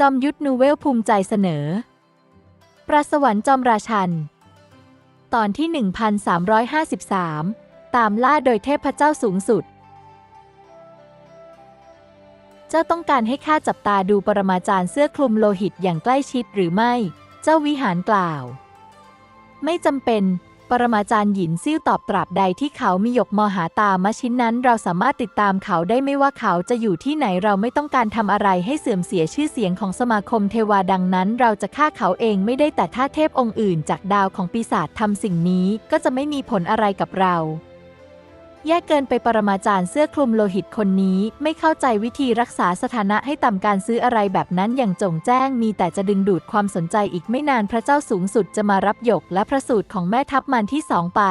จอมยุทธนูเวลภูมิใจเสนอ ประสวรรค์จอมราชัน ตอนที่ 1353 ตามล่าโดยเทพเจ้าสูงสุด เจ้าต้องการให้ข้าจับตาดูปรมาจารย์เสื้อคลุมโลหิตอย่างใกล้ชิดหรือไม่ เจ้าวิหารกล่าว ไม่จำเป็น ปรมาจารย์หยินซิ่วตอบตราบใดที่เขามีหยกมหาตามะชิ้นนั้น เราสามารถติดตามเขาได้ไม่ว่าเขาจะอยู่ที่ไหนเราไม่ต้องการทำอะไรให้เสื่อมเสียชื่อเสียงของสมาคมเทวาดังนั้น เราจะฆ่าเขาเองไม่ได้แต่ถ้าเทพองค์อื่น จากดาวของปีศาจทำสิ่งนี้ก็จะไม่มีผลอะไรกับเรา แย่เกินไปปรมาจารย์เสื้อคลุมโลหิตคนนี้ไม่เข้าใจวิธีรักษาสถานะให้ต่ำการซื้ออะไรแบบนั้นอย่างจงแจ้งมีแต่จะดึงดูดความสนใจอีกไม่นานพระเจ้าสูงสุดจะมารับหยกและพระสูตรของแม่ทัพมันที่สองไป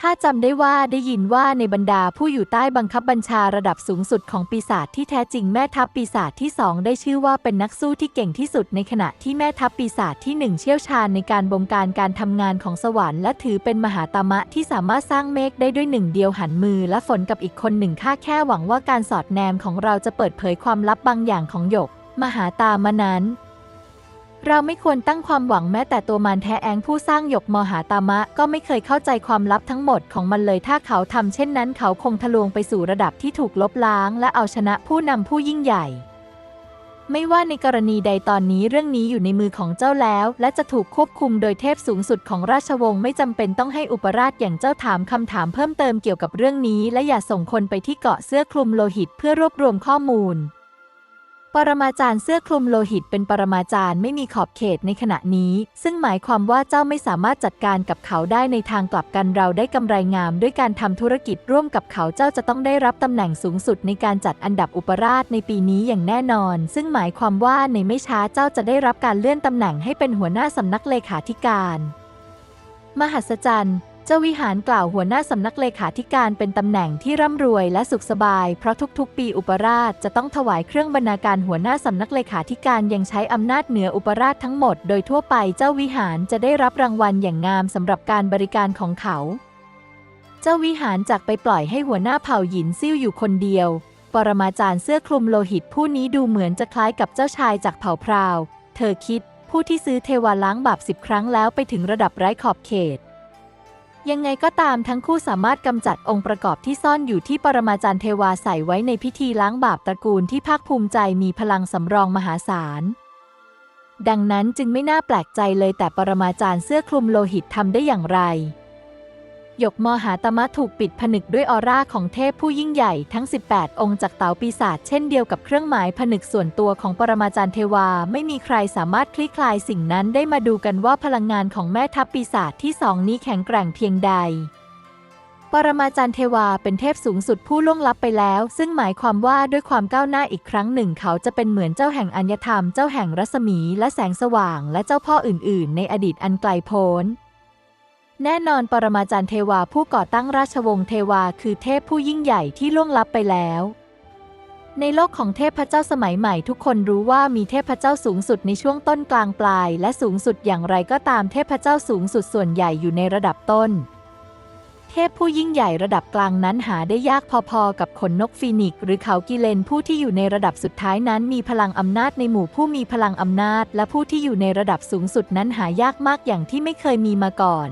ข้าจำได้ว่าได้ยินว่าในบรรดาผู้อยู่ใต้บังคับบัญชาระดับสูงสุดของปีศาจที่แท้จริงแม่ทัพปีศาจที่สองได้ชื่อว่าเป็นนักสู้ที่เก่งที่สุดในขณะที่แม่ทัพปีศาจที่หนึ่งเชี่ยวชาญในการบงการการทำงานของสวรรค์และถือเป็นมหาตามะที่สามารถสร้างเมฆได้ด้วยหนึ่งเดียวหันมือและฝนกับอีกคนหนึ่งข้าแค่หวังว่าการสอดแนมของเราจะเปิดเผยความลับบางอย่างของหยก มหาตามะนั้น เราไม่ควรตั้งความหวังแม้แต่ตัวมารแท้แองผู้สร้างหยกมหาตามะ ก็ไม่เคยเข้าใจความลับทั้งหมดของมันเลยถ้าเขาทำเช่นนั้น เขาคงทะลวงไปสู่ระดับที่ถูกลบล้าง และเอาชนะผู้นำผู้ยิ่งใหญ่ ไม่ว่าในกรณีใดตอนนี้เรื่องนี้อยู่ในมือของเจ้าแล้ว และจะถูกควบคุมโดยเทพสูงสุดของราชวงศ์ไม่จำเป็นต้องให้อุปราชอย่างเจ้าถามคำถามเพิ่มเติมเกี่ยวกับเรื่องนี้ และอย่าส่งคนไปที่เกาะเสื้อคลุมโลหิตเพื่อรวบรวมข้อมูล ปรมาจารย์เสื้อคลุมโลหิตเป็นปรมาจารย์ไม่มีขอบเขตในขณะนี้ ซึ่งหมายความว่าเจ้าไม่สามารถจัดการกับเขาได้ในทางกลับกันเราได้กำไรงาม ด้วยการทำธุรกิจร่วมกับเขาเจ้าจะต้องได้รับตำแหน่งสูงสุดในการจัดอันดับอุปราชในปีนี้อย่างแน่นอน ซึ่งหมายความว่าในไม่ช้าเจ้าจะได้รับการเลื่อนตำแหน่งให้เป็นหัวหน้าสำนักเลขาธิการ มหัศจรรย์ เจ้าวิหารกล่าวหัวหน้าสำนักเลขาธิการเป็นตำแหน่งที่ร่ำรวยและสุขสบาย เพราะทุกๆ ปีอุปราชจะต้องถวายเครื่องบรรณาการหัวหน้าสำนักเลขาธิการยังใช้อำนาจเหนืออุปราชทั้งหมด โดยทั่วไปเจ้าวิหารจะได้รับรางวัลอย่างงามสำหรับการบริการของเขา เจ้าวิหารจากไปปล่อยให้หัวหน้าเผ่าหยินซิ่วอยู่คนเดียว ปรมาจารย์เสื้อคลุมโลหิตผู้นี้ดูเหมือนจะคล้ายกับเจ้าชายจากเผ่าพราว เธอคิด ผู้ที่ซื้อเทวาล้างบาปสิบครั้งแล้วไปถึงระดับไร้ขอบเขต ยังไงก็ตามทั้งคู่สามารถกำจัดองค์ประกอบที่ซ่อนอยู่ที่ปรมาจารย์เทวาใส่ไว้ในพิธีล้างบาปตระกูลที่ภาคภูมิใจมีพลังสำรองมหาศาล ดังนั้นจึงไม่น่าแปลกใจเลยแต่ปรมาจารย์เสื้อคลุมโลหิตทำได้อย่างไร หยกมหาตมะถูกปิดผนึกด้วยออร่าของเทพผู้ยิ่งใหญ่ทั้ง 18 องค์จากเต๋าปีศาจเช่นเดียวกับเครื่องหมายผนึกส่วนตัวของปรมาจารย์เทวา ไม่มีใครสามารถคลี่คลายสิ่งนั้นได้มาดูกันว่าพลังงานของแม่ทัพปีศาจที่สองนี้แข็งแกร่งเพียงใด ปรมาจารย์เทวาเป็นเทพสูงสุดผู้ล่วงลับไปแล้ว ซึ่งหมายความว่าด้วยความก้าวหน้าอีกครั้งหนึ่ง เขาจะเป็นเหมือนเจ้าแห่งอัญญธรรม เจ้าแห่งรัศมี และแสงสว่าง และเจ้าพ่ออื่น ๆ ในอดีตอันไกลโพ้น แน่นอนปรมาจารย์เทวาผู้ก่อตั้งราชวงศ์เทวาคือเทพผู้ยิ่งใหญ่ที่ล่วงลับไปแล้ว ในโลกของเทพเจ้าสมัยใหม่ทุกคนรู้ว่ามีเทพเจ้าสูงสุดในช่วงต้นกลางปลาย และสูงสุดอย่างไรก็ตามเทพเจ้าสูงสุดส่วนใหญ่อยู่ในระดับต้น เทพผู้ยิ่งใหญ่ระดับกลางนั้นหาได้ยากพอๆกับขนนกฟีนิกซ์หรือเขากิเลนผู้ที่อยู่ในระดับสุดท้ายนั้น มีพลังอำนาจในหมู่ผู้มีพลังอำนาจ และผู้ที่อยู่ในระดับสูงสุดนั้นหายากมากอย่างที่ไม่เคยมีมาก่อน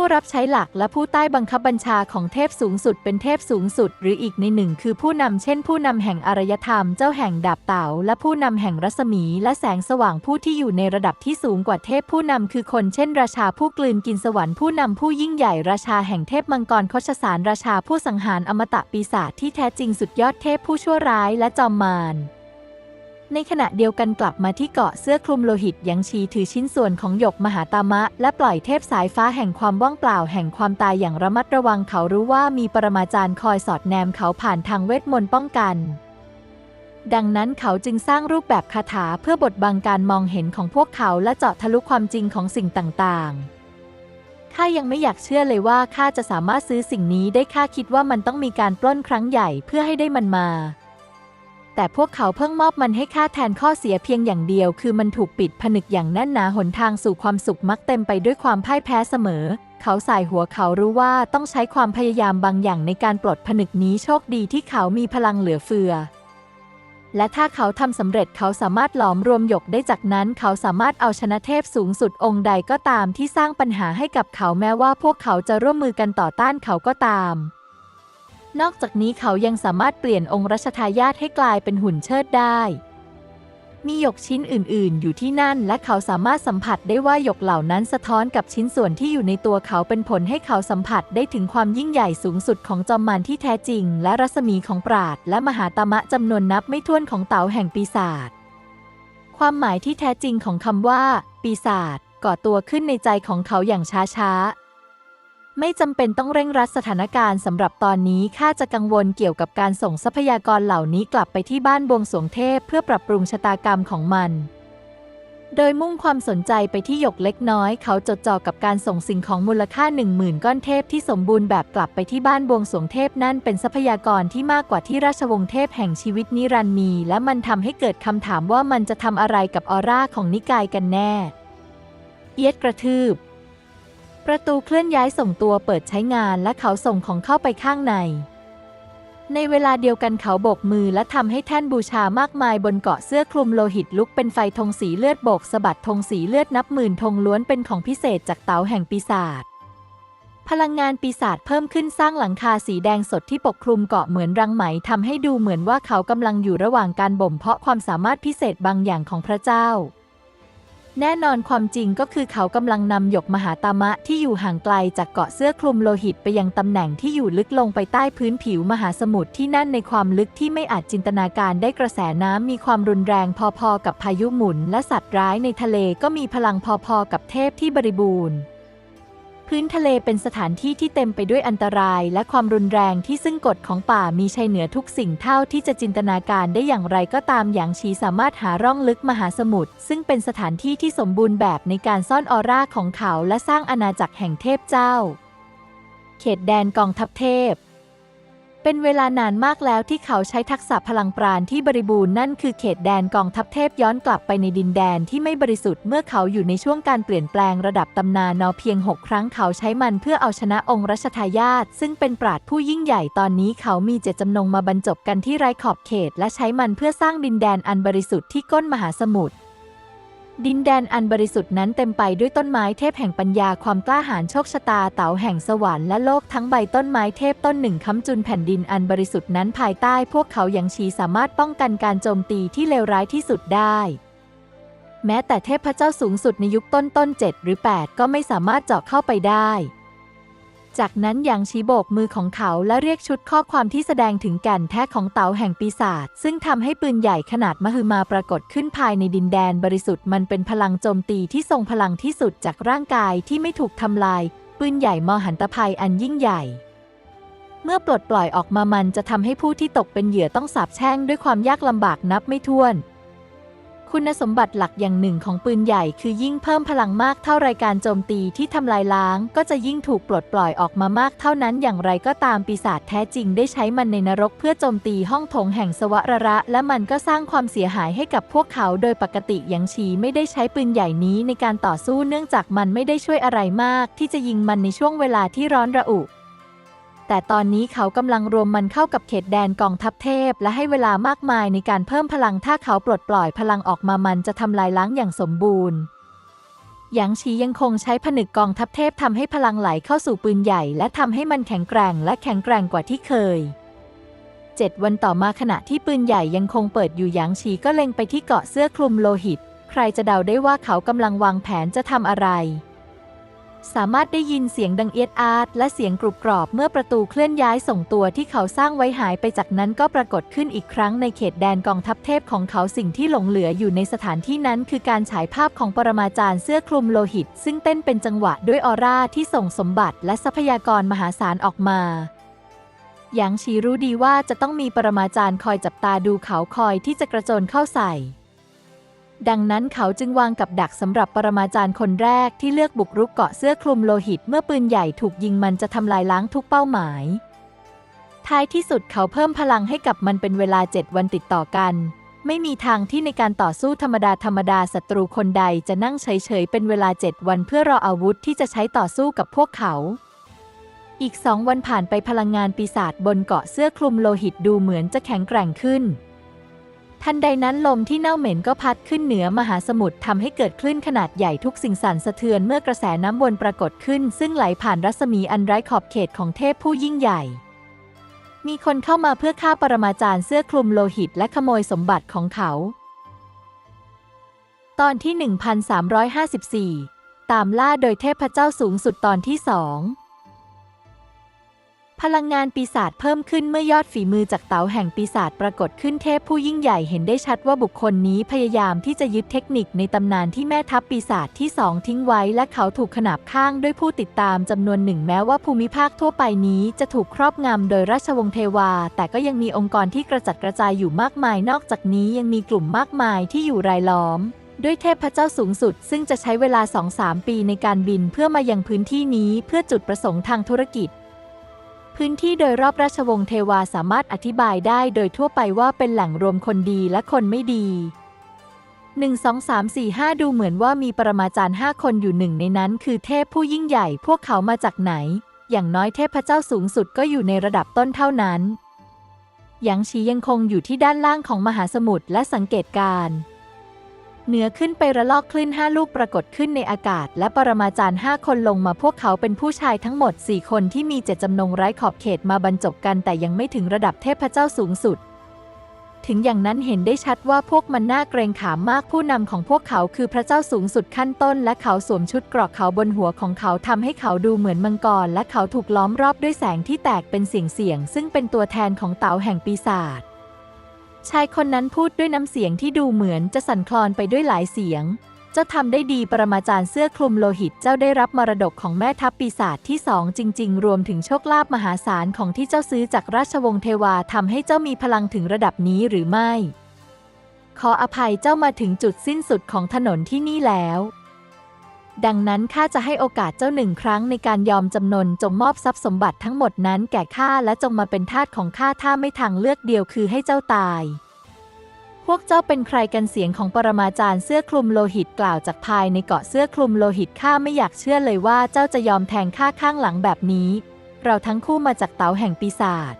ผู้รับใช้หลักและผู้ใต้บังคับบัญชาของเทพสูงสุดเป็นเทพสูงสุด หรืออีกในหนึ่งคือผู้นำเช่น ผู้นำแห่งอารยธรรมเจ้าแห่งดาบเต่าและผู้นำแห่งรัศมีและแสงสว่างผู้ที่อยู่ในระดับที่สูงกว่าเทพผู้นำคือคนเช่น ราชาผู้กลืนกินสวรรค์ผู้นำผู้ยิ่งใหญ่ราชาแห่งเทพมังกรคชสารราชาผู้สังหารอมตะปีศาจที่แท้จริงสุดยอดเทพผู้ชั่วร้ายและจอมมาร ในขณะเดียวกันกลับมาที่เกาะเสื้อคลุมโลหิตยังชีถือชิ้นส่วนของหยกมหาตามะ และปล่อยเทพสายฟ้าแห่งความว่างเปล่าแห่งความตายอย่างระมัดระวังเขารู้ว่ามีปรมาจารย์คอยสอดแนมเขาผ่านทางเวทมนต์ป้องกัน ดังนั้นเขาจึงสร้างรูปแบบคาถาเพื่อบดบังการมองเห็นของพวกเขาและเจาะทะลุความจริงของสิ่งต่างๆข้ายังไม่อยากเชื่อเลยว่าข้าจะสามารถซื้อสิ่งนี้ได้ข้าคิดว่ามันต้องมีการปล้นครั้งใหญ่เพื่อให้ได้มันมา แต่พวกเขาเพิ่งมอบมันให้ข้าแทนข้อเสียเพียงอย่างเดียว คือมันถูกปิดผนึกอย่างแน่นหนาหนทางสู่ความสุขมักเต็มไปด้วยความพ่ายแพ้เสมอ เขาสายหัวเขารู้ว่าต้องใช้ความพยายามบางอย่างในการปลดผนึกนี้โชคดีที่เขามีพลังเหลือเฟือ และถ้าเขาทำสำเร็จเขาสามารถหลอมรวมหยกได้จากนั้น เขาสามารถเอาชนะเทพสูงสุดองค์ใดก็ตามที่สร้างปัญหาให้กับเขาแม้ว่าพวกเขาจะร่วมมือกันต่อต้านเขาก็ตาม นอกจากนี้เขายังสามารถเปลี่ยนองค์รัชทายาทให้กลายเป็นหุ่นเชิดได้ มีหยกชิ้นอื่น ๆ อยู่ที่นั่น และเขาสามารถสัมผัสได้ว่าหยกเหล่านั้นสะท้อนกับชิ้นส่วนที่อยู่ในตัวเขาเป็นผลให้เขาสัมผัสได้ถึงความยิ่งใหญ่สูงสุดของจอมมารที่แท้จริง และรัศมีของปราดและมหาตมะจำนวนนับไม่ถ้วนของเต่าแห่งปีศาจ ความหมายที่แท้จริงของคำว่า ปีศาจก่อตัวขึ้นในใจของเขาอย่างช้าๆ ไม่จำเป็นต้องเร่งรัดสถานการณ์สำหรับตอนนี้ข้าจะกังวลเกี่ยวกับการส่งทรัพยากรเหล่านี้กลับไปที่บ้านบวงสวงเทพเพื่อปรับปรุงชะตากรรมของมัน โดยมุ่งความสนใจไปที่หยกเล็กน้อย เขาจดจ่อกับการส่งสิ่งของมูลค่าหนึ่งหมื่นก้อนเทพที่สมบูรณ์แบบกลับไปที่บ้านบวงสวงเทพนั่นเป็นทรัพยากรที่มากกว่าที่ราชวงศ์เทพแห่งชีวิตนิรันดร์มี และมันทำให้เกิดคำถามว่ามันจะทำอะไรกับออร่าของนิกายกันแน่ เอียดกระทืบ ประตูเคลื่อนย้ายส่งตัวเปิดใช้งานและเขาส่งของเข้าไปข้างใน ในเวลาเดียวกันเขาโบกมือและทำให้แท่นบูชามากมายบนเกาะเสื้อคลุมโลหิตลุกเป็นไฟธงสีเลือดโบกสะบัดธงสีเลือดนับหมื่นธงล้วนเป็นของพิเศษจากเต๋าแห่งปีศาจพลังงานปีศาจเพิ่มขึ้นสร้างหลังคาสีแดงสดที่ปกคลุมเกาะเหมือนรังไหมทำให้ดูเหมือนว่าเขากำลังอยู่ระหว่างการบ่มเพาะความสามารถพิเศษบางอย่างของพระเจ้า แน่นอนความจริงก็คือเขากำลังนำหยกมหาตามะที่อยู่ห่างไกลจากเกาะเสื้อคลุมโลหิตไปยังตำแหน่งที่อยู่ลึกลงไปใต้พื้นผิวมหาสมุทรที่นั่นในความลึกที่ไม่อาจจินตนาการได้กระแสน้ำมีความรุนแรงพอๆกับพายุหมุน และสัตว์ร้ายในทะเลก็มีพลังพอๆกับเทพที่บริบูรณ์ พื้นทะเลเป็นสถานที่ที่เต็มไปด้วยอันตราย และความรุนแรงที่ซึ่งกฎของป่ามีชัยเหนือทุกสิ่งเท่าที่จะจินตนาการได้อย่างไรก็ตามอย่างชีสามารถหาร่องลึกมหาสมุทรซึ่งเป็นสถานที่ที่สมบูรณ์แบบในการซ่อนออร่าของเขา และสร้างอาณาจักรแห่งเทพเจ้า เขตแดนกองทัพเทพ เป็นเวลานานมากแล้วที่เขาใช้ทักษะพลังปราณที่บริบูรณ์นั่นคือเขตแดนกองทัพเทพย้อนกลับไปในดินแดนที่ไม่บริสุทธิ์เมื่อเขาอยู่ในช่วงการเปลี่ยนแปลงระดับตำนานนอเพียงหกครั้งเขาใช้มันเพื่อเอาชนะองค์รัชทายาทซึ่งเป็นปราดผู้ยิ่งใหญ่ตอนนี้เขามีเจตจำนงมาบรรจบกันที่ไร้ขอบเขต และใช้มันเพื่อสร้างดินแดนอันบริสุทธิ์ที่ก้นมหาสมุทร ดินแดนอันบริสุทธิ์นั้นเต็มไปด้วยต้นไม้เทพแห่งปัญญาความกล้าหาญโชคชะตาเต๋าแห่งสวรรค์และโลกทั้งใบต้นไม้เทพต้นหนึ่งค้ำจุนแผ่นดินอันบริสุทธิ์นั้นภายใต้พวกเขายังชีสามารถป้องกันการโจมตีที่เลวร้ายที่สุดได้ แม้แต่เทพเจ้าสูงสุดในยุคต้นต้นเจ็ดหรือ 8 ก็ไม่สามารถเจาะเข้าไปได้ จากนั้นย่างชี้โบกมือของเขาและเรียกชุดข้อความที่แสดงถึงแก่นแท้ของเต๋าแห่งปีศาจซึ่งทำให้ปืนใหญ่ขนาดมหึมาปรากฏขึ้นภายในดินแดนบริสุทธิ์มันเป็นพลังโจมตีที่ทรงพลังที่สุดจากร่างกายที่ไม่ถูกทำลาย ปืนใหญ่มหันตภัยอันยิ่งใหญ่ เมื่อปลดปล่อยออกมามันจะทำให้ผู้ที่ตกเป็นเหยื่อต้องสาบแช่งด้วยความยากลำบากนับไม่ถ้วน คุณสมบัติหลักอย่างหนึ่งของปืนใหญ่คือยิ่งเพิ่มพลังมากเท่ารายการโจมตีที่ทำลายล้าง ก็จะยิ่งถูกปลดปล่อยออกมามากเท่านั้นอย่างไรก็ตามปีศาจแท้จริงได้ใช้มันในนรกเพื่อโจมตีห้องโถงแห่งสวรระ และมันก็สร้างความเสียหายให้กับพวกเขาโดยปกติยังชีไม่ได้ใช้ปืนใหญ่นี้ในการต่อสู้เนื่องจากมันไม่ได้ช่วยอะไรมาก ที่จะยิงมันในช่วงเวลาที่ร้อนระอุ แต่ตอนนี้เขากำลังรวมมันเข้ากับเขตแดนกองทัพเทพ และให้เวลามากมายในการเพิ่มพลังถ้าเขาปลดปล่อยพลังออกมามันจะทำลายล้างอย่างสมบูรณ์หยางชียังคงใช้ผนึกกองทัพเทพทำให้พลังไหลเข้าสู่ปืนใหญ่ และทำให้มันแข็งแกร่งและแข็งแกร่งกว่าที่เคยเจ็ดวันต่อมาขณะที่ปืนใหญ่ยังคงเปิดอยู่หยางชีก็เล็งไปที่เกาะเสื้อคลุมโลหิต ใครจะเดาได้ว่าเขากำลังวางแผนจะทำอะไร สามารถได้ยินเสียงดังเอียดอาร์ตและเสียงกรุบกรอบเมื่อประตูเคลื่อนย้ายส่งตัวที่เขาสร้างไว้หายไปจากนั้นก็ปรากฏขึ้นอีกครั้งในเขตแดนกองทัพเทพของเขาสิ่งที่หลงเหลืออยู่ในสถานที่นั้นคือการฉายภาพของปรมาจารย์เสื้อคลุมโลหิต ซึ่งเต้นเป็นจังหวะด้วยออร่าที่ส่งสมบัติและทรัพยากรมหาศาลออกมาหยางชีรู้ดีว่าจะต้องมีปรมาจารย์คอยจับตาดูเขาคอยที่จะกระโจนเข้าใส่ ดังนั้นเขาจึงวางกับดักสำหรับปรมาจารย์คนแรกที่เลือกบุกรุกเกาะเสื้อคลุมโลหิต เมื่อปืนใหญ่ถูกยิงมันจะทำลายล้างทุกเป้าหมาย ท้ายที่สุดเขาเพิ่มพลังให้กับมันเป็นเวลา 7 วันติดต่อกัน ไม่มีทางที่ในการต่อสู้ธรรมดาธรรมดาศัตรูคนใดจะนั่งเฉยๆเป็นเวลา 7 วันเพื่อรออาวุธที่จะใช้ต่อสู้กับพวกเขาอีกสองวันผ่านไปพลังงานปีศาจบนเกาะเสื้อคลุมโลหิตดูเหมือนจะแข็งแกร่งขึ้น ทันใดนั้นลมที่เน่าเหม็นก็พัดขึ้นเหนือมหาสมุทรทำให้เกิดคลื่นขนาดใหญ่ทุกสิ่งสั่นสะเทือนเมื่อกระแสน้ำวนปรากฏขึ้น ซึ่งไหลผ่านรัศมีอันไร้ขอบเขตของเทพผู้ยิ่งใหญ่ มีคนเข้ามาเพื่อฆ่าปรมาจารย์เสื้อคลุมโลหิตและขโมยสมบัติของเขา ตอนที่ 1354 ตามล่าโดยเทพเจ้าสูงสุดตอนที่สอง พลังงานปีศาจเพิ่มขึ้นเมื่อยอดฝีมือจากเต๋าแห่งปีศาจปรากฏขึ้นเทพผู้ยิ่งใหญ่เห็นได้ชัดว่าบุคคลนี้พยายามที่จะยึดเทคนิคในตำนานที่แม่ทัพปีศาจที่สองทิ้งไว้ และเขาถูกขนาบข้างด้วยผู้ติดตามจำนวนหนึ่งแม้ว่าภูมิภาคทั่วไปนี้จะถูกครอบงำโดยราชวงศ์เทวา แต่ก็ยังมีองค์กรที่กระจัดกระจายอยู่มากมาย นอกจากนี้ยังมีกลุ่มมากมายที่อยู่รายล้อมด้วยเทพเจ้าสูงสุด ซึ่งจะใช้เวลา 2-3 ปีในการบินเพื่อมายังพื้นที่นี้เพื่อจุดประสงค์ทางธุรกิจ พื้นที่โดยรอบราชวงศ์เทวาสามารถอธิบายได้โดยทั่วไปว่าเป็นแหล่งรวมคนดีและคนไม่ดี 1 2 3 4 5 ดูเหมือนว่ามีปรมาจารย์ 5 คนอยู่หนึ่งในนั้น คือเทพผู้ยิ่งใหญ่พวกเขามาจากไหน อย่างน้อยเทพเจ้าสูงสุดก็อยู่ในระดับต้นเท่านั้นหยางชียังคงอยู่ที่ด้านล่างของมหาสมุทรและสังเกตการ์ เหนือขึ้นไประลอกคลื่นห้าลูกปรากฏขึ้นในอากาศ และปรมาจารย์ห้าคนลงมาพวกเขาเป็นผู้ชายทั้งหมด 4 คนที่มีเจตจำนงไร้ขอบเขตมาบรรจบกันแต่ยังไม่ถึงระดับเทพเจ้าสูงสุด ถึงอย่างนั้นเห็นได้ชัดว่าพวกมันน่าเกรงขามมากผู้นำของพวกเขาคือพระเจ้าสูงสุดขั้นต้น และเขาสวมชุดเกราะเขาบนหัวของเขาทำให้เขาดูเหมือนมังกร และเขาถูกล้อมรอบด้วยแสงที่แตกเป็นเสียงเสียงซึ่งเป็นตัวแทนของเต๋าแห่งปีศาจ ชายคนนั้นพูดด้วยน้ำเสียงที่ดูเหมือนจะสั่นคลอนไปด้วยหลายเสียง เจ้าทำได้ดีปรมาจารย์เสื้อคลุมโลหิตเจ้าได้รับมรดกของแม่ทัพปีศาจที่สองจริง ๆ รวมถึงโชคลาภมหาศาลของที่เจ้าซื้อจากราชวงศ์เทวาทำให้เจ้ามีพลังถึงระดับนี้หรือไม่ ขออภัยเจ้ามาถึงจุดสิ้นสุดของถนนที่นี่แล้ว ดังนั้นข้าจะให้โอกาสเจ้าหนึ่งครั้งในการยอมจำนนจงมอบทรัพย์สมบัติทั้งหมดนั้นแก่ข้าและจงมาเป็นทาสของข้าถ้าไม่ทางเลือกเดียวคือให้เจ้าตาย พวกเจ้าเป็นใครกันเสียงของปรมาจารย์เสื้อคลุมโลหิตกล่าวจากภายในเกาะเสื้อคลุมโลหิตข้าไม่อยากเชื่อเลยว่าเจ้าจะยอมแทงข้าข้างหลังแบบนี้ เราทั้งคู่มาจากเต๋าแห่งปีศาจ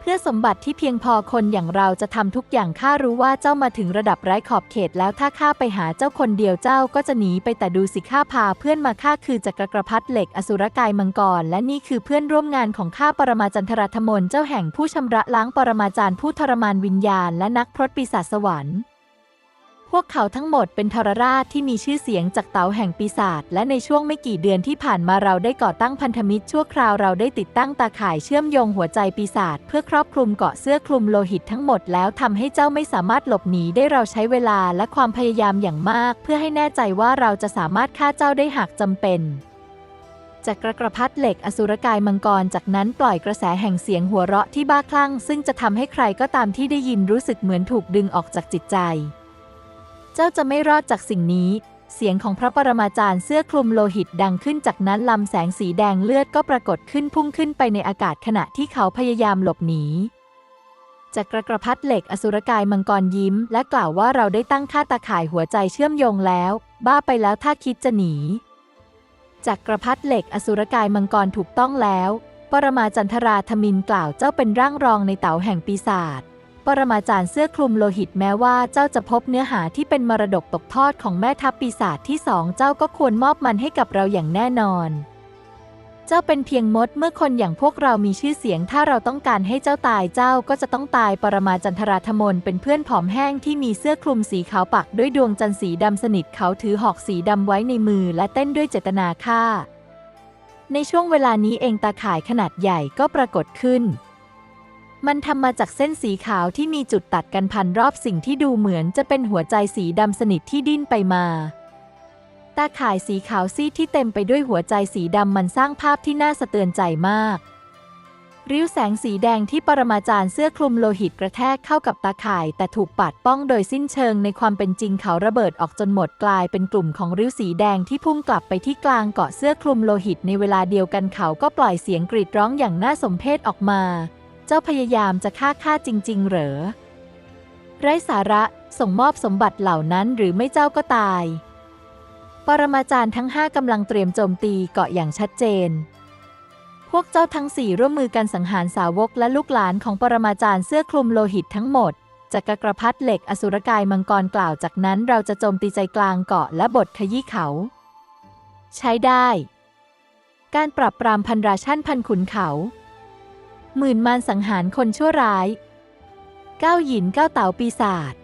เพื่อสมบัติที่เพียงพอคนอย่างเราจะทำทุกอย่างข้ารู้ว่าเจ้ามาถึงระดับไร้ขอบเขตแล้วถ้าข้าไปหาเจ้าคนเดียวเจ้าก็จะหนีไปแต่ดูสิข้าพาเพื่อนมาข้าคือจักรกรพรรดิเหล็กอสุรกายมังกรและนี่คือเพื่อนร่วมงานของข้าปรมาจันทรธมนเจ้าแห่งผู้ชำระล้างปรมาจารย์ผู้ทรมานวิญญาณและนักพรตปีศาจสวรรค์ พวกเขาทั้งหมดเป็นทรราชที่มีชื่อเสียงจากเต๋าแห่งปีศาจและในช่วงไม่กี่เดือนที่ผ่านมาเราได้ก่อตั้งพันธมิตรชั่วคราวเราได้ติดตั้งตาข่ายเชื่อมโยงหัวใจปีศาจเพื่อครอบคลุมเกาะเสื้อคลุมโลหิตทั้งหมดแล้วทำให้เจ้าไม่สามารถหลบหนีได้เราใช้เวลาและความพยายามอย่างมาก เพื่อให้แน่ใจว่าเราจะสามารถฆ่าเจ้าได้หากจำเป็นจากกระกระพัดเหล็กอสุรกายมังกร จากนั้นปล่อยกระแสแห่งเสียงหัวเราะที่บ้าคลั่ง ซึ่งจะทำให้ใครก็ตามที่ได้ยินรู้สึกเหมือนถูกดึงออกจากจิตใจ จ้าจะไม่รอดจากสิ่งนี้ เสียงของพระปรมาจารย์เสื้อคลุมโลหิตดังขึ้นจากนั้นลำแสงสีแดงเลือดก็ปรากฏขึ้นพุ่งขึ้นไปในอากาศขณะที่เขาพยายามหลบหนีจากกระกระพัดเหล็กอสุรกายมังกรยิ้ม และกล่าวว่าเราได้ตั้งค่าตาข่ายหัวใจเชื่อมโยงแล้ว บ้าไปแล้วถ้าคิดจะหนีจากกระพัดเหล็กอสุรกายมังกรถูกต้องแล้ว ปรมาจันทราธมินกล่าวเจ้าเป็นร่างรองในเต๋าแห่งปีศาจ ปรมาจารย์เสื้อคลุมโลหิตแม้ว่าเจ้าจะพบเนื้อหาที่เป็นมรดกตกทอดของแม่ทัพปีศาจที่สองเจ้าก็ควรมอบมันให้กับเราอย่างแน่นอน เจ้าเป็นเพียงมดเมื่อคนอย่างพวกเรามีชื่อเสียง ถ้าเราต้องการให้เจ้าตายเจ้าก็จะต้องตายปรมาจันทราธมนเป็นเพื่อนผอมแห้งที่มีเสื้อคลุมสีขาวปักด้วยดวงจันทร์สีดำสนิทเขาถือหอกสีดำไว้ในมือและเต้นด้วยเจตนาฆ่าในช่วงเวลานี้เองตาข่ายขนาดใหญ่ก็ปรากฏขึ้น มันทำมาจากเส้นสีขาวที่มีจุดตัดกันพันรอบสิ่งที่ดูเหมือนจะเป็นหัวใจสีดำสนิทที่ดิ้นไปมา ตาข่ายสีขาวซีดที่เต็มไปด้วยหัวใจสีดำมันสร้างภาพที่น่าสะเตือนใจมาก ริ้วแสงสีแดงที่ปรมาจารย์เสื้อคลุมโลหิตกระแทกเข้ากับตาข่าย แต่ถูกปัดป้องโดยสิ้นเชิงในความเป็นจริงเขาระเบิดออกจนหมดกลายเป็นกลุ่มของริ้วสีแดงที่พุ่งกลับไปที่กลางเกาะเสื้อคลุมโลหิตในเวลาเดียวกันเขาก็ปล่อยเสียงกรีดร้องอย่างน่าสมเพชออกมา เจ้าพยายามจะฆ่าข้าจริง ๆ เหรอ ไร้สาระส่งมอบสมบัติเหล่านั้นหรือไม่เจ้าก็ตาย ปรมาจารย์ทั้งห้ากำลังเตรียมโจมตีเกาะอย่างชัดเจน พวกเจ้าทั้งสี่ร่วมมือกันสังหารสาวกและลูกหลานของปรมาจารย์เสื้อคลุมโลหิตทั้งหมดจักรกรพัดเหล็กอสุรกายมังกรกล่าวจากนั้นเราจะโจมตีใจกลางเกาะและบทขยี้เขา ใช้ได้ การปรับปรามพันราชันพันขุนเขา หมื่นมารสังหารคนชั่วร้ายเก้าหยินเก้าเต๋าปีศาจ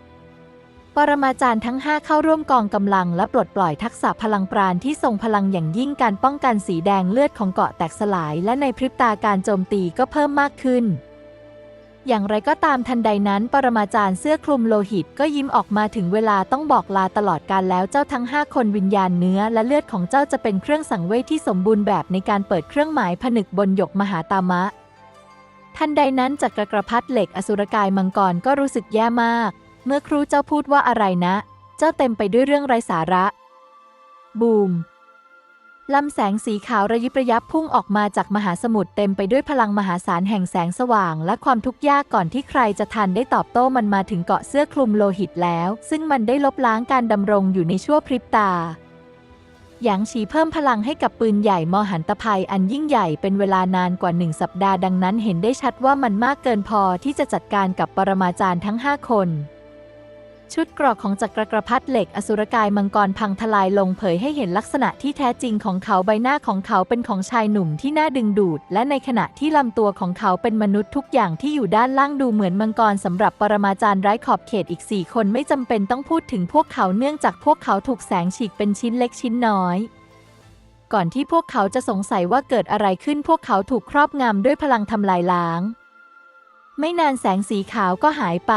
ปรมาจารย์ทั้งห้าเข้าร่วมกองกำลังและปลดปล่อยทักษะพลังปราณที่ทรงพลังอย่างยิ่งการป้องกันสีแดงเลือดของเกาะแตกสลาย และในพริบตาการโจมตีก็เพิ่มมากขึ้น อย่างไรก็ตามทันใดนั้น ปรมาจารย์เสื้อคลุมโลหิตก็ยิ้มออกมาถึงเวลาต้องบอกลาตลอดการแล้วเจ้าทั้งห้าคนวิญญาณเนื้อและเลือดของเจ้าจะเป็นเครื่องสังเวยที่สมบูรณ์แบบในการเปิดเครื่องหมายผนึกบนหยกมหาตามะ ทันใดนั้นจักรกรพัดเหล็กอสุรกายมังกรก็รู้สึกแย่มาก เมื่อครูเจ้าพูดว่าอะไรนะ เจ้าเต็มไปด้วยเรื่องไร้สาระ บูมลำแสงสีขาวระยิบระยับพุ่งออกมาจากมหาสมุทรเต็มไปด้วยพลังมหาศาลแห่งแสงสว่าง และความทุกข์ยากก่อนที่ใครจะทันได้ตอบโต้มันมาถึงเกาะเสื้อคลุมโลหิตแล้ว ซึ่งมันได้ลบล้างการดำรงอยู่ในชั่วพริบตา หยางฉีเพิ่มพลังให้กับปืนใหญ่มหันตภัยอันยิ่งใหญ่เป็นเวลานานกว่าหนึ่งสัปดาห์ดังนั้นเห็นได้ชัดว่ามันมากเกินพอที่จะจัดการกับปรมาจารย์ทั้งห้าคน ชุดเกรอกของจักรกรพัดเหล็กอสุรกายมังกรพังทลายลงเผยให้เห็นลักษณะที่แท้จริงของเขาใบหน้าของเขาเป็นของชายหนุ่มที่น่าดึงดูด และในขณะที่ลำตัวของเขาเป็นมนุษย์ทุกอย่างที่อยู่ด้านล่างดูเหมือนมังกรสำหรับปรมาจารย์ไร้ขอบเขตอีกสี่คนไม่จำเป็นต้องพูดถึงพวกเขาเนื่องจากพวกเขาถูกแสงฉีกเป็นชิ้นเล็กชิ้นน้อยก่อนที่พวกเขาจะสงสัยว่าเกิดอะไรขึ้นพวกเขาถูกครอบงำด้วยพลังทำลายล้าง ไม่นานแสงสีขาวก็หายไป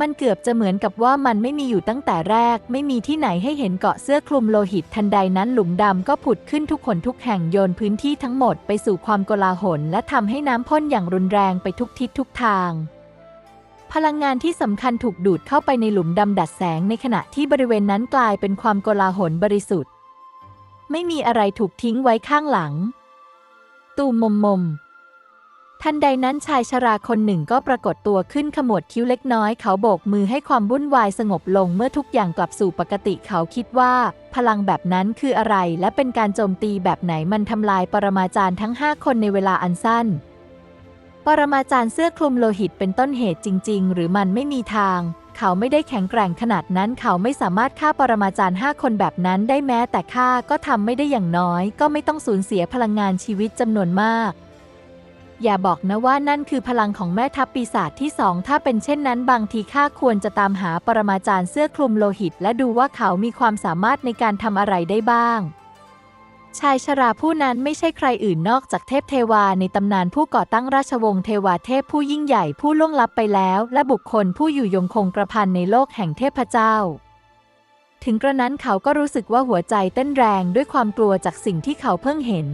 มันเกือบจะเหมือนกับว่ามันไม่มีอยู่ตั้งแต่แรก ไม่มีที่ไหนให้เห็นเกาะเสื้อคลุมโลหิตทันใดนั้นหลุมดำก็ผุดขึ้นทุกคนทุกแห่งโยนพื้นที่ทั้งหมดไปสู่ความโกลาหล และทำให้น้ำพ่นอย่างรุนแรงไปทุกทิศทุกทางพลังงานที่สำคัญถูกดูดเข้าไปในหลุมดำดัดแสงในขณะที่บริเวณนั้นกลายเป็นความโกลาหลบริสุทธิ์ ไม่มีอะไรถูกทิ้งไว้ข้างหลัง ตูมมมม ทันใดนั้นชายชราคนหนึ่งก็ปรากฏตัวขึ้นขมวดคิ้วเล็กน้อย เขาโบกมือให้ความวุ่นวายสงบลงเมื่อทุกอย่างกลับสู่ปกติเขาคิดว่า พลังแบบนั้นคืออะไร และเป็นการโจมตีแบบไหนมันทำลายปรมาจารย์ทั้งห้าคนในเวลาอันสั้น ปรมาจารย์เสื้อคลุมโลหิตเป็นต้นเหตุจริง ๆ หรือมันไม่มีทาง เขาไม่ได้แข็งแกร่งขนาดนั้น เขาไม่สามารถฆ่าปรมาจารย์ห้าคนแบบนั้นได้แม้แต่ฆ่าก็ทำไม่ได้อย่างน้อย ก็ไม่ต้องสูญเสียพลังงานชีวิตจำนวนมาก อย่าบอกนะว่านั่นคือพลังของแม่ทัพปีศาจที่สองถ้าเป็นเช่นนั้นบางทีข้าควรจะตามหาปรมาจารย์เสื้อคลุมโลหิต และดูว่าเขามีความสามารถในการทำอะไรได้บ้าง ชายชราผู้นั้นไม่ใช่ใครอื่นนอกจากเทพเทวาในตำนานผู้ก่อตั้งราชวงศ์เทวาเทพผู้ยิ่งใหญ่ผู้ล่วงลับไปแล้ว และบุคคลผู้อยู่ยงคงกระพันในโลกแห่งเทพเจ้าถึงกระนั้นเขาก็รู้สึกว่าหัวใจเต้นแรงด้วยความกลัวจากสิ่งที่เขาเพิ่งเห็น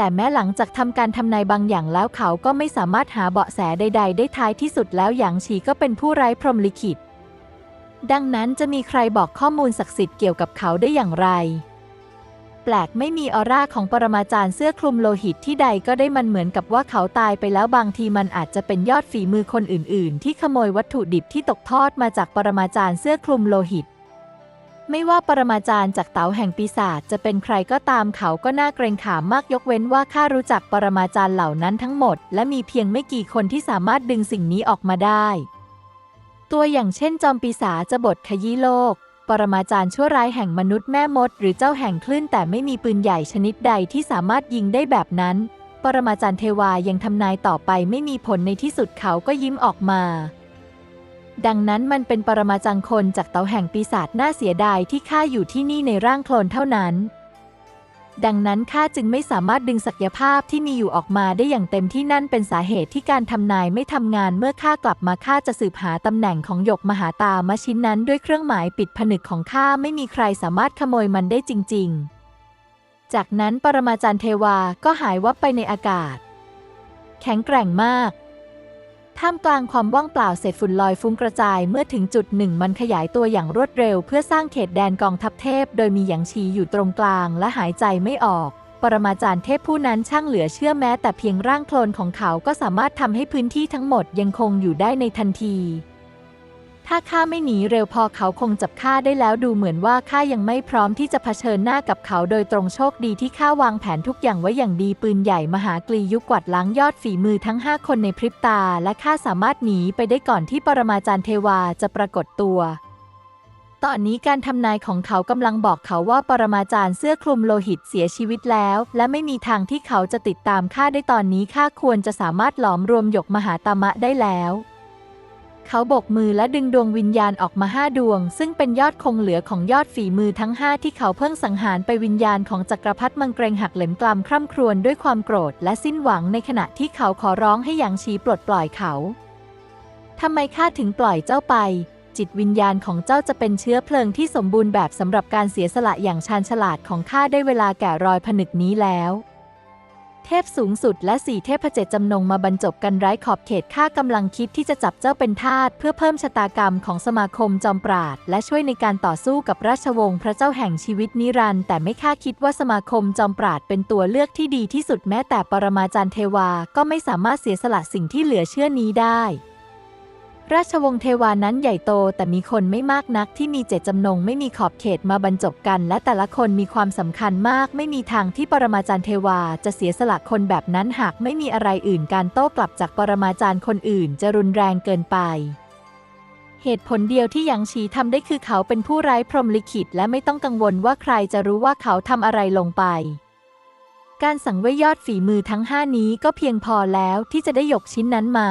แต่แม้หลังจากทำการทำนายบางอย่างแล้วเขาก็ไม่สามารถหาเบาะแสใด ๆ ได้ท้ายที่สุดแล้วหยางฉีก็เป็นผู้ไร้พรหมลิขิต ดังนั้นจะมีใครบอกข้อมูลศักดิ์สิทธิ์เกี่ยวกับเขาได้อย่างไร แปลกไม่มีออร่าของปรมาจารย์เสื้อคลุมโลหิตที่ใดก็ได้มันเหมือนกับว่าเขาตายไปแล้วบางทีมันอาจจะเป็นยอดฝีมือคนอื่น ๆ ที่ขโมยวัตถุดิบที่ตกทอดมาจากปรมาจารย์เสื้อคลุมโลหิต ไม่ว่าปรมาจารย์จากเต๋าแห่งปีศาจจะเป็นใครก็ตามเขาก็น่าเกรงขามมากยกเว้นว่าข้ารู้จักปรมาจารย์เหล่านั้นทั้งหมด และมีเพียงไม่กี่คนที่สามารถดึงสิ่งนี้ออกมาได้ ตัวอย่างเช่น จอมปีศาจจะบทขยี้โลก ปรมาจารย์ชั่วร้ายแห่งมนุษย์แม่มด หรือเจ้าแห่งคลื่นแต่ไม่มีปืนใหญ่ชนิดใดที่สามารถยิงได้แบบนั้น ปรมาจารย์เทวายังทำนายต่อไปไม่มีผลในที่สุดเขาก็ยิ้มออกมา ดังนั้นมันเป็นปรมาจารย์คนจากเตาแห่งปีศาจน่าเสียดายที่ข้าอยู่ที่นี่ในร่างโคลนเท่านั้น ดังนั้นข้าจึงไม่สามารถดึงศักยภาพที่มีอยู่ออกมาได้อย่างเต็มที่นั่นเป็นสาเหตุที่การทำนายไม่ทำงานเมื่อข้ากลับมาข้าจะสืบหาตำแหน่งของหยกมหาตามชิ้นนั้นด้วยเครื่องหมายปิดผนึกของข้าไม่มีใครสามารถขโมยมันได้จริง ๆ จากนั้นปรมาจารย์เทวาก็หายวับไปในอากาศ แข็งแกร่งมาก ท่ามกลางความว่างเปล่าเศษฝุ่นลอยฟุ้งกระจายเมื่อถึงจุดหนึ่งมันขยายตัวอย่างรวดเร็ว เพื่อสร้างเขตแดนกองทัพเทพ โดยมีหยางชีอยู่ตรงกลางและหายใจไม่ออก ปรมาจารย์เทพผู้นั้นช่างเหลือเชื่อแม้แต่เพียงร่างโคลนของเขาก็สามารถทำให้พื้นที่ทั้งหมดยังคงอยู่ได้ในทันที ถ้าข้าไม่หนีเร็วพอเขาคงจับข้าได้แล้วดูเหมือนว่าข้ายังไม่พร้อมที่จะเผชิญหน้ากับเขาโดยตรงโชคดีที่ข้าวางแผนทุกอย่างไว้อย่างดีปืนใหญ่มหากรียุกวัดล้างยอดฝีมือทั้งห้าคนในพริบตา และข้าสามารถหนีไปได้ก่อนที่ปรมาจารย์เทวาจะปรากฏตัวตอนนี้การทำนายของเขากำลังบอกเขาว่าปรมาจารย์เสื้อคลุมโลหิตเสียชีวิตแล้ว และไม่มีทางที่เขาจะติดตามข้าได้ตอนนี้ข้าควรจะสามารถหลอมรวมหยกมหาตามะได้แล้ว เขาโบกมือและดึงดวงวิญญาณออกมาห้าดวง ซึ่งเป็นยอดคงเหลือของยอดฝีมือทั้งห้าที่เขาเพิ่งสังหารไปวิญญาณของจักรพรรดิมังเกรงหักเหล็มกลามคร่ำครวญด้วยความโกรธและสิ้นหวังในขณะที่เขาขอร้องให้หยางชีปลดปล่อยเขาทำไมข้าถึงปล่อยเจ้าไป จิตวิญญาณของเจ้าจะเป็นเชื้อเพลิงที่สมบูรณ์แบบสำหรับการเสียสละอย่างชาญฉลาดของข้าได้เวลาแก่รอยผนึกนี้แล้ว เทพสูงสุดและสี่เทพเจตจำนงมาบรรจบกันไร้ขอบเขตข้ากำลังคิดที่จะจับเจ้าเป็นทาสเพื่อเพิ่มชะตากรรมของสมาคมจอมปราด และช่วยในการต่อสู้กับราชวงศ์พระเจ้าแห่งชีวิตนิรันดร์แต่ไม่คาดคิดว่าสมาคมจอมปราดเป็นตัวเลือกที่ดีที่สุดแม้แต่ปรมาจารย์เทวาก็ไม่สามารถเสียสละสิ่งที่เหลือเชื่อนี้ได้ ราชวงศ์เทวานั้นใหญ่โตแต่มีคนไม่มากนักที่มีเจตจำนงไม่มีขอบเขตมาบรรจบกัน และแต่ละคนมีความสำคัญมาก ไม่มีทางที่ปรมาจารย์เทวาจะเสียสละคนแบบนั้นหากไม่มีอะไรอื่นการโต้กลับจากปรมาจารย์คนอื่น จะรุนแรงเกินไป เหตุผลเดียวที่หยางฉีทำได้คือเขาเป็นผู้ไร้พรหมลิขิต และไม่ต้องกังวลว่าใครจะรู้ว่าเขาทำอะไรลงไปการสั่งไว้ยอดฝีมือทั้งห้านี้ก็เพียงพอแล้วที่จะได้หยกชิ้นนั้นมา